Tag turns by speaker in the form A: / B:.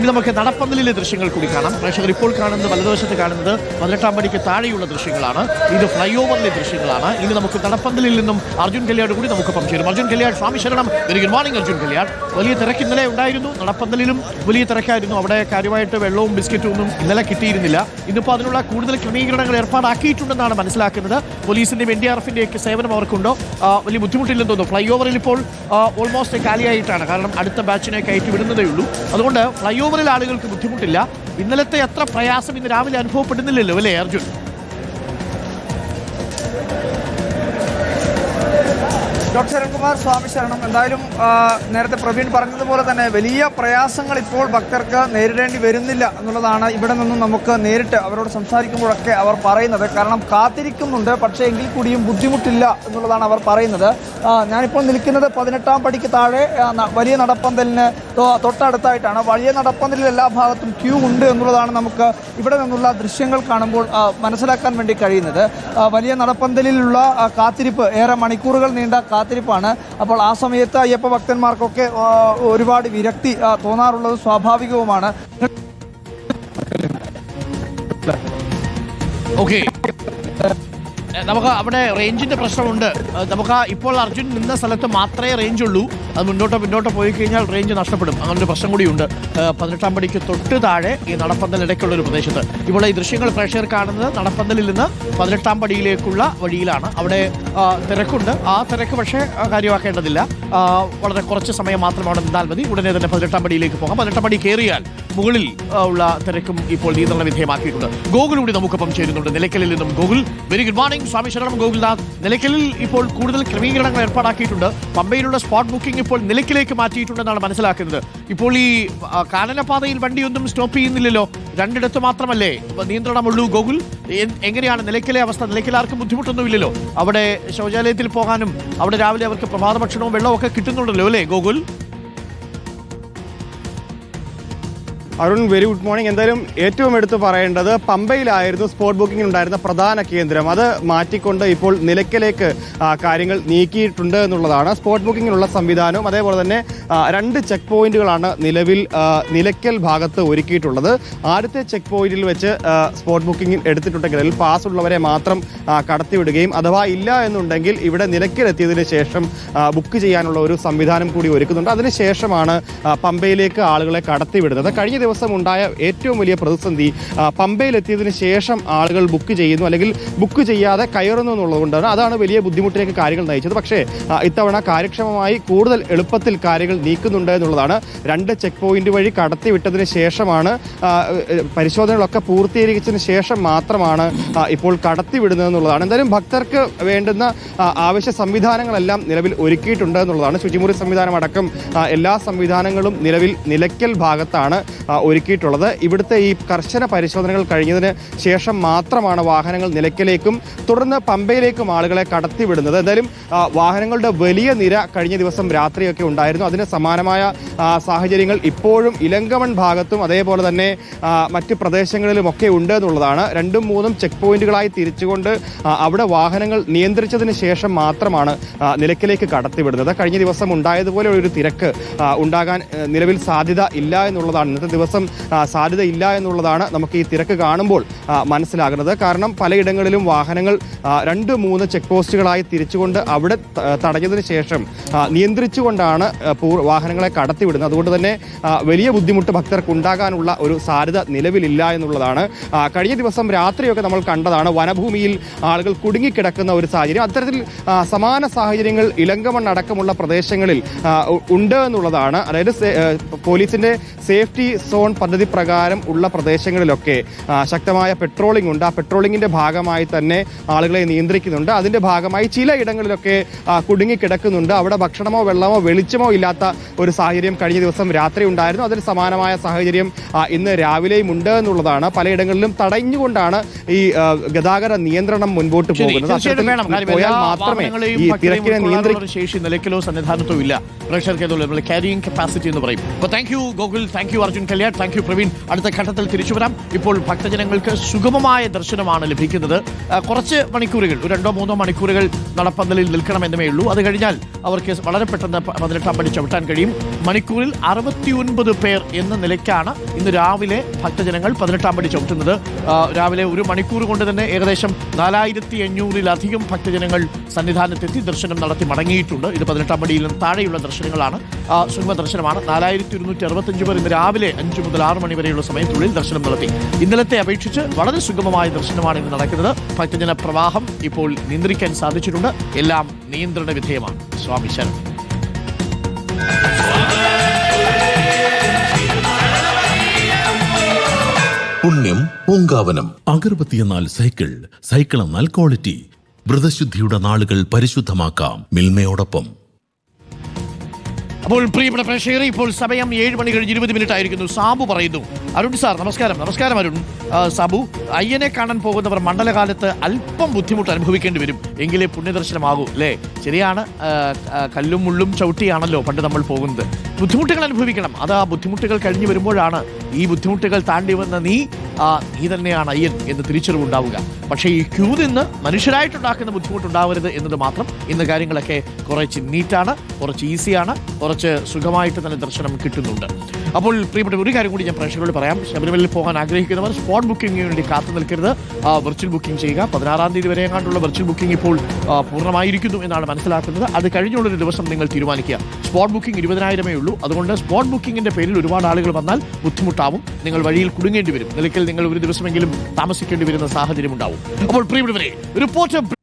A: ഇനി നമുക്ക് നടപ്പന്തലിലെ ദൃശ്യങ്ങൾ കൂടി കാണാം. പ്രേക്ഷകർ ഇപ്പോൾ കാണുന്നത് വലതുവശത്ത് കാണുന്നത് പതിനെട്ടാം പടിക്ക് താഴെയുള്ള ദൃശ്യങ്ങളാണ്. ഇത് ഫ്ലൈ ഓവറിലെ ദൃശ്യങ്ങളാണ്. ഇനി നമുക്ക് നടപ്പന്തലിൽ നിന്നും അർജുൻ കല്യാട് കൂടി നമുക്ക് പങ്കുചേരും. അർജുൻ കല്യാട് സ്വാമി ശരണം. Very good morning Arjun Kalyad. വലിയ തിരക്ക് ഇന്നലെ ഉണ്ടായിരുന്നു. നടപ്പന്തലിലും വലിയ തിരക്കായിരുന്നു. അവിടെ കാര്യമായിട്ട് വെള്ളവും ബിസ്ക്കറ്റും ഒന്നും ഇന്നലെ കിട്ടിയിരുന്നില്ല. ഇന്നിപ്പോൾ അതിനുള്ള കൂടുതൽ ക്രമീകരണങ്ങൾ ഏർപ്പാടാക്കിയിട്ടുണ്ടെന്നാണ് മനസ്സിലാക്കുന്നത്. പോലീസിന്റെയും എൻ ഡി ആർ എഫിന്റെയൊക്കെ സേവനം അവർക്കുണ്ടോ? വലിയ ബുദ്ധിമുട്ടില്ലെന്ന് തോന്നുന്നു. ഫ്ലൈ ഓവറിൽ ഇപ്പോൾ ഓൾമോസ്റ്റ് കാലിയായിട്ടാണ്. കാരണം അടുത്ത ബാച്ചിനെ കയറ്റി വിടുന്നതേ ഉള്ളൂ. അതുകൊണ്ട് ഫ്ലൈ ഓവറിൽ ആളുകൾക്ക് ബുദ്ധിമുട്ടില്ല. ഇന്നലത്തെ അത്ര പ്രയാസം ഇന്ന് രാവിലെ അനുഭവപ്പെടുന്നില്ലല്ലോ അല്ലേ അർജുൻ?
B: ഡോക്ടർ ശരൺകുമാർ സ്വാമി ശരണം. എന്തായാലും നേരത്തെ പ്രവീൺ പറഞ്ഞതുപോലെ തന്നെ വലിയ പ്രയാസങ്ങൾ ഇപ്പോൾ ഭക്തർക്ക് നേരിടേണ്ടി വരുന്നില്ല എന്നുള്ളതാണ് ഇവിടെ നിന്നും നമുക്ക് നേരിട്ട് അവരോട് സംസാരിക്കുമ്പോഴൊക്കെ അവർ പറയുന്നത്. കാരണം കാത്തിരിക്കുന്നുണ്ട് പക്ഷേ എങ്കിൽ കൂടിയും ബുദ്ധിമുട്ടില്ല എന്നുള്ളതാണ് അവർ പറയുന്നത്. ഞാനിപ്പോൾ നിൽക്കുന്നത് പതിനെട്ടാം പടിക്ക് താഴെ വലിയ നടപ്പന്തലിന് തൊട്ടടുത്തായിട്ടാണ്. വലിയ നടപ്പന്തലിൽ എല്ലാ ഭാഗത്തും ക്യൂ ഉണ്ട് എന്നുള്ളതാണ് നമുക്ക് ഇവിടെ നിന്നുള്ള ദൃശ്യങ്ങൾ കാണുമ്പോൾ മനസ്സിലാക്കാൻ വേണ്ടി കഴിയുന്നത്. വലിയ നടപ്പന്തലിലുള്ള കാത്തിരിപ്പ് ഏറെ മണിക്കൂറുകൾ നീണ്ട കാത്തിരിപ്പാണ് അപ്പോൾ ആ സമയത്ത് അയ്യപ്പ ഭക്തന്മാർക്കൊക്കെ ഒരുപാട് വിരക്തി തോന്നാറുള്ളത് സ്വാഭാവികവുമാണ്.
A: ഓക്കെ നമുക്ക് അവിടെ റേഞ്ചിന്റെ പ്രശ്നമുണ്ട്. നമുക്ക് ഇപ്പോൾ അർജുൻ നിന്ന സ്ഥലത്ത് മാത്രമേ റേഞ്ച് ഉള്ളൂ അത് മുന്നോട്ടോ പിന്നോട്ടോ പോയി കഴിഞ്ഞാൽ റേഞ്ച് നഷ്ടപ്പെടും. അങ്ങനെ ഒരു പ്രശ്നം കൂടിയുണ്ട്. പതിനെട്ടാം പടിക്ക് തൊട്ട് താഴെ ഈ നടപ്പന്തൽ ഇടയ്ക്കുള്ള ഒരു പ്രദേശത്ത്. ഇവിടെ ഈ ദൃശ്യങ്ങൾ പ്രേക്ഷകർ കാണുന്നത് നടപ്പന്തലിൽ നിന്ന് പതിനെട്ടാം പടിയിലേക്കുള്ള വഴിയിലാണ്. അവിടെ തിരക്കുണ്ട്. ആ തിരക്ക് പക്ഷേ കാര്യമാക്കേണ്ടതില്ല. വളരെ കുറച്ച് സമയം മാത്രം അവിടെ നിന്നാൽ മതി. ഉടനെ തന്നെ പതിനെട്ടാം പടിയിലേക്ക് പോകാം. പതിനെട്ടാം പടി കയറിയാൽ മുകളിൽ ഉള്ള തിരക്കും ഇപ്പോൾ നിയന്ത്രണ വിധേയമാക്കിയിട്ടുണ്ട് ഗോകുൽ കൂടി നമുക്കൊപ്പം ചേരുന്നുണ്ട്. നിലയ്ക്കലിൽ നിന്നും ഗോകുൽ. Very good morning. സ്വാമി ശരണം ഗോകുൽനാഥ്. നിലയ്ക്കലിൽ ഇപ്പോൾ കൂടുതൽ ക്രമീകരണങ്ങൾ ഏർപ്പാടാക്കിയിട്ടുണ്ട്. പമ്പയിലുള്ള സ്പോട്ട് ബുക്കിംഗ് ഇപ്പോൾ നിലയ്ക്കിലേക്ക് മാറ്റിയിട്ടുണ്ടെന്നാണ് മനസ്സിലാക്കുന്നത്. ഇപ്പോൾ ഈ കാനനപാതയിൽ വണ്ടിയൊന്നും സ്റ്റോപ്പ് ചെയ്യുന്നില്ലല്ലോ. രണ്ടിടത്ത് മാത്രമല്ലേ? നിയന്ത്രണമുള്ളൂ ഗോകുൽ. എങ്ങനെയാണ് നിലയ്ക്കലെ അവസ്ഥ? നിലയ്ക്കിലാർക്കും ബുദ്ധിമുട്ടൊന്നുമില്ലല്ലോ. അവിടെ ശൗചാലയത്തിൽ പോകാനും അവിടെ രാവിലെ അവർക്ക് പ്രഭാത ഭക്ഷണവും വെള്ളവും ഒക്കെ കിട്ടുന്നുണ്ടല്ലോ അല്ലേ Gokul?
C: Arun very good morning എന്തായാലും ഏറ്റവും എടുത്തു പറയേണ്ടത് പമ്പയിലായിരുന്നു സ്പോട്ട് ബുക്കിംഗ് ഉണ്ടായിരുന്ന പ്രധാന കേന്ദ്രം. അത് മാറ്റിക്കൊണ്ട് ഇപ്പോൾ നിലയ്ക്കലേക്ക് കാര്യങ്ങൾ നീക്കിയിട്ടുണ്ട് എന്നുള്ളതാണ്. സ്പോട്ട് ബുക്കിങ്ങിനുള്ള സംവിധാനവും അതേപോലെ തന്നെ രണ്ട് ചെക്ക് പോയിന്റുകളാണ് നിലവിൽ നിലയ്ക്കൽ ഭാഗത്ത് ഒരുക്കിയിട്ടുള്ളത്. ആദ്യത്തെ ചെക്ക് പോയിന്റിൽ വെച്ച് സ്പോട്ട് ബുക്കിംഗ് എടുത്തിട്ടുണ്ടെങ്കിൽ അതിൽ പാസ് ഉള്ളവരെ മാത്രം കടത്തിവിടുകയും അഥവാ ഇല്ല എന്നുണ്ടെങ്കിൽ ഇവിടെ നിലയ്ക്കലെത്തിയതിന് ശേഷം ബുക്ക് ചെയ്യാനുള്ള ഒരു സംവിധാനം കൂടി ഒരുക്കുന്നുണ്ട്. അതിനുശേഷമാണ് പമ്പയിലേക്ക് ആളുകളെ കടത്തിവിടുന്നത്. കഴിഞ്ഞ ദിവസം ഉണ്ടായ ഏറ്റവും വലിയ പ്രതിസന്ധി പമ്പയിലെത്തിയതിന് ശേഷം ആളുകൾ ബുക്ക് ചെയ്യുന്നു അല്ലെങ്കിൽ ബുക്ക് ചെയ്യാതെ കയറുന്നു എന്നുള്ളതുകൊണ്ടാണ്. അതാണ് വലിയ ബുദ്ധിമുട്ടിലേക്ക് കാര്യങ്ങൾ നയിച്ചത്. പക്ഷേ ഇത്തവണ കാര്യക്ഷമമായി കൂടുതൽ എളുപ്പത്തിൽ കാര്യങ്ങൾ നീക്കുന്നുണ്ട് എന്നുള്ളതാണ് രണ്ട് ചെക്ക് പോയിന്റ് വഴി കടത്തിവിട്ടതിന് ശേഷമാണ് പരിശോധനകളൊക്കെ പൂർത്തീകരിച്ചതിന് ശേഷം മാത്രമാണ് ഇപ്പോൾ കടത്തിവിടുന്നത് എന്നുള്ളതാണ്. എന്തായാലും ഭക്തർക്ക് വേണ്ടുന്ന ആവശ്യ സംവിധാനങ്ങളെല്ലാം നിലവിൽ ഒരുക്കിയിട്ടുണ്ട് എന്നുള്ളതാണ്. ശുചിമുറി സംവിധാനം അടക്കം എല്ലാ സംവിധാനങ്ങളും നിലവിൽ നിലയ്ക്കൽ ഭാഗത്താണ് ഒരുക്കിയിട്ടുള്ളത്. ഇവിടുത്തെ ഈ കർശന പരിശോധനകൾ കഴിഞ്ഞതിന് ശേഷം മാത്രമാണ് വാഹനങ്ങൾ നിലയ്ക്കലേക്കും തുടർന്ന് പമ്പയിലേക്കും ആളുകളെ കടത്തിവിടുന്നത്. എന്തായാലും വാഹനങ്ങളുടെ വലിയ നിര കഴിഞ്ഞ ദിവസം രാത്രിയൊക്കെ ഉണ്ടായിരുന്നു. അതിന് സമാനമായ സാഹചര്യങ്ങൾ ഇപ്പോഴും ഇലങ്കമൺ ഭാഗത്തും അതേപോലെ തന്നെ മറ്റ് പ്രദേശങ്ങളിലുമൊക്കെ ഉണ്ട് എന്നുള്ളതാണ്. രണ്ടും മൂന്നും ചെക്ക് പോയിന്റുകളായി തിരിച്ചുകൊണ്ട് അവിടെ വാഹനങ്ങൾ നിയന്ത്രിച്ചതിന് ശേഷം മാത്രമാണ് നിലയ്ക്കലേക്ക് കടത്തിവിടുന്നത്. കഴിഞ്ഞ ദിവസം ഉണ്ടായതുപോലെ ഒരു തിരക്ക് ഉണ്ടാകാൻ നിലവിൽ സാധ്യത ഇല്ല എന്നുള്ളതാണ് ഇന്നത്തെ ദിവസം സാധ്യതയില്ല എന്നുള്ളതാണ് നമുക്ക് ഈ തിരക്ക് കാണുമ്പോൾ മനസ്സിലാകുന്നത്. കാരണം പലയിടങ്ങളിലും വാഹനങ്ങൾ രണ്ട് മൂന്ന് ചെക്ക് പോസ്റ്റുകളായി തിരിച്ചുകൊണ്ട് അവിടെ തടഞ്ഞതിന് ശേഷം നിയന്ത്രിച്ചുകൊണ്ടാണ് വാഹനങ്ങളെ കടത്തിവിടുന്നത്. അതുകൊണ്ട് തന്നെ വലിയ ബുദ്ധിമുട്ട് ഭക്തർക്ക് ഉണ്ടാകാനുള്ള ഒരു സാധ്യത നിലവിലില്ല എന്നുള്ളതാണ്. കഴിഞ്ഞ ദിവസം രാത്രിയൊക്കെ നമ്മൾ കണ്ടതാണ് വനഭൂമിയിൽ ആളുകൾ കുടുങ്ങിക്കിടക്കുന്ന ഒരു സാഹചര്യം. അത്തരത്തിൽ സമാന സാഹചര്യങ്ങൾ ഇലങ്കമൺ അടക്കമുള്ള പ്രദേശങ്ങളിൽ ഉണ്ട് എന്നുള്ളതാണ്. അതായത് പോലീസിന്റെ സേഫ്റ്റി സോൺ പദ്ധതി പ്രകാരം ഉള്ള പ്രദേശങ്ങളിലൊക്കെ ശക്തമായ പെട്രോളിംഗ് ഉണ്ട്. ആ പെട്രോളിംഗിന്റെ ഭാഗമായി തന്നെ ആളുകളെ നിയന്ത്രിക്കുന്നുണ്ട്. അതിന്റെ ഭാഗമായി ചില ഇടങ്ങളിലൊക്കെ കുടുങ്ങി കുടുങ്ങിക്കിടക്കുന്നുണ്ട് അവിടെ ഭക്ഷണമോ വെള്ളമോ വെളിച്ചമോ ഇല്ലാത്ത ഒരു സാഹചര്യം കഴിഞ്ഞ ദിവസം രാത്രി ഉണ്ടായിരുന്നു. അതിന് സമാനമായ സാഹചര്യം ഇന്ന് രാവിലെയും ഉണ്ട് എന്നുള്ളതാണ്. പലയിടങ്ങളിലും തടഞ്ഞുകൊണ്ടാണ് ഈ ഗതാഗത നിയന്ത്രണം മുൻപോട്ട് പോകുന്നത്. പോയാൽ മാത്രമേ ഈ തിരക്കിനെ
A: ശേഷി നിലയ്ക്കലോ സന്നിധാനത്തോ ഇല്ല. പ്രേക്ഷകർക്ക് ക്യാരിയിങ് കപ്പാസിറ്റി എന്ന് പറയും. അപ്പോൾ thank you Gokul. Thank you Arjun. Kalyan thank you Praveen. അടുത്ത ഘട്ടത്തിൽ തിരിച്ചു വരാം. ഇപ്പോൾ ഭക്തജനങ്ങൾക്ക് സുഗമമായ ദർശനമാണ് ലഭിക്കുന്നത്. കുറച്ച് മണിക്കൂറുകൾ രണ്ടോ മൂന്നോ മണിക്കൂറുകൾ നടപ്പന്തലിൽ നിൽക്കണമെന്നേ ഉള്ളൂ. അത് കഴിഞ്ഞാൽ അവർക്ക് വളരെ പെട്ടെന്ന് പതിനെട്ടാം പടി ചവിട്ടാൻ കഴിയും. മണിക്കൂറിൽ അറുപത്തിയൊൻപത് പേർ എന്ന നിലയ്ക്കാണ് ഇന്ന് രാവിലെ ഭക്തജനങ്ങൾ പതിനെട്ടാം പടി ചവിട്ടുന്നത്. രാവിലെ ഒരു മണിക്കൂർ കൊണ്ട് തന്നെ ഏകദേശം നാലായിരത്തി അഞ്ഞൂറിലധികം ഭക്തജനങ്ങൾ സന്നിധാനത്തെത്തി ദർശനം നടത്തി മടങ്ങിയിട്ടുണ്ട്. ഇത് പതിനെട്ടാം പടിയിലും താഴെയുള്ള ദർശനങ്ങളാണ്. സുഗമ ദർശനമാണ് നാലായിരത്തി ഇരുന്നൂറ്റി അറുപത്തഞ്ച് പേർ ഇന്ന് രാവിലെ അഞ്ച് മുതൽ ആറ് മണി വരെയുള്ള സമയത്തുള്ളിൽ ദർശനം നടത്തി. ഇന്നലത്തെ അപേക്ഷിച്ച് വളരെ സുഗമമായ ദർശനമാണ് ഇന്ന് നടക്കുന്നത്. ഭക്തജന പ്രവാഹം ഇപ്പോൾ നിയന്ത്രിക്കാൻ സാധിച്ചിട്ടുണ്ട്. എല്ലാം നിയന്ത്രണ വിധേയമാണ്. സ്വാമി ശരണം.
D: പുണ്യം പൂങ്കാവനം. അഗർബത്തി എന്നാൽ സൈക്കിൾ സൈക്കിൾ എന്നാൽ ക്വാളിറ്റി. വ്രതശുദ്ധിയുടെ നാളുകൾ പരിശുദ്ധമാക്കാം. മിൽമയോടൊപ്പം.
A: അപ്പോൾ പ്രിയപ്പെട്ട പ്രേക്ഷകരെ ഇപ്പോൾ സമയം ഏഴ് മണി കഴിഞ്ഞ് ഇരുപത് മിനിറ്റ് ആയിരിക്കുന്നു. സാബു പറയുന്നു. അരുൺ സാർ നമസ്കാരം. നമസ്കാരം അരുൺ. സാബു അയ്യനെ കാണാൻ പോകുന്നവർ മണ്ഡലകാലത്ത് അല്പം ബുദ്ധിമുട്ട് അനുഭവിക്കേണ്ടി വരും. എങ്കിലേ പുണ്യദർശനമാകൂ അല്ലേ? ശരിയാണ് കല്ലും മുള്ളും ചവിട്ടിയാണല്ലോ പണ്ട് നമ്മൾ പോകുന്നത്. ബുദ്ധിമുട്ടുകൾ അനുഭവിക്കണം. അത് ആ ബുദ്ധിമുട്ടുകൾ കഴിഞ്ഞു വരുമ്പോഴാണ് ഈ ബുദ്ധിമുട്ടുകൾ താണ്ടി വന്ന നീ നീ തന്നെയാണ് അയ്യൻ എന്ന് തിരിച്ചറിവുണ്ടാവുക പക്ഷേ ഈ ക്യൂ നിന്ന് മനുഷ്യരായിട്ടുണ്ടാക്കുന്ന ബുദ്ധിമുട്ടുണ്ടാവരുത് എന്നത് മാത്രം ഇന്ന് കാര്യങ്ങളൊക്കെ കുറച്ച് നീറ്റാണ് കുറച്ച് ഈസിയാണ് കുറച്ച് സുഖമായിട്ട് തന്നെ ദർശനം കിട്ടുന്നുണ്ട്. അപ്പോൾ പ്രിയപ്പെട്ട ഒരു കാര്യം കൂടി ഞാൻ പ്രേക്ഷകരോട് പറയാം. ശബരിമലയിൽ പോകാൻ ആഗ്രഹിക്കുന്നവർ സ്പോട്ട് ബുക്കിംഗിന് വേണ്ടി കാത്തു നിൽക്കരുത്. വെർച്വൽ ബുക്കിംഗ് ചെയ്യുക. പതിനാറാം തീയതി വരെ എങ്ങാണ്ടുള്ള വെർച്വൽ ബുക്കിംഗ് ഇപ്പോൾ ആ, പൂർണമായിരിക്കുന്നു എന്നാണ് മനസ്സിലാക്കുന്നത്. അത് കഴിഞ്ഞുള്ളൊരു ദിവസം നിങ്ങൾ തീരുമാനിക്കുക. സ്പോട്ട് ബുക്കിംഗ് ഇരുപതിനായിരമേ ഉള്ളൂ. അതുകൊണ്ട് സ്പോട്ട് ബുക്കിംഗിന്റെ പേരിൽ ഒരുപാട് ആളുകൾ വന്നാൽ ബുദ്ധിമുട്ടാവും. നിങ്ങൾ വഴിയിൽ കുടുങ്ങേണ്ടി വരും. നിലയ്ക്കൽ നിങ്ങൾ ഒരു ദിവസമെങ്കിലും താമസിക്കേണ്ടി വരുന്ന സാഹചര്യം ഉണ്ടാവും അപ്പോൾ പ്രിയപ്പെട്ടവരെ റിപ്പോർട്ടർ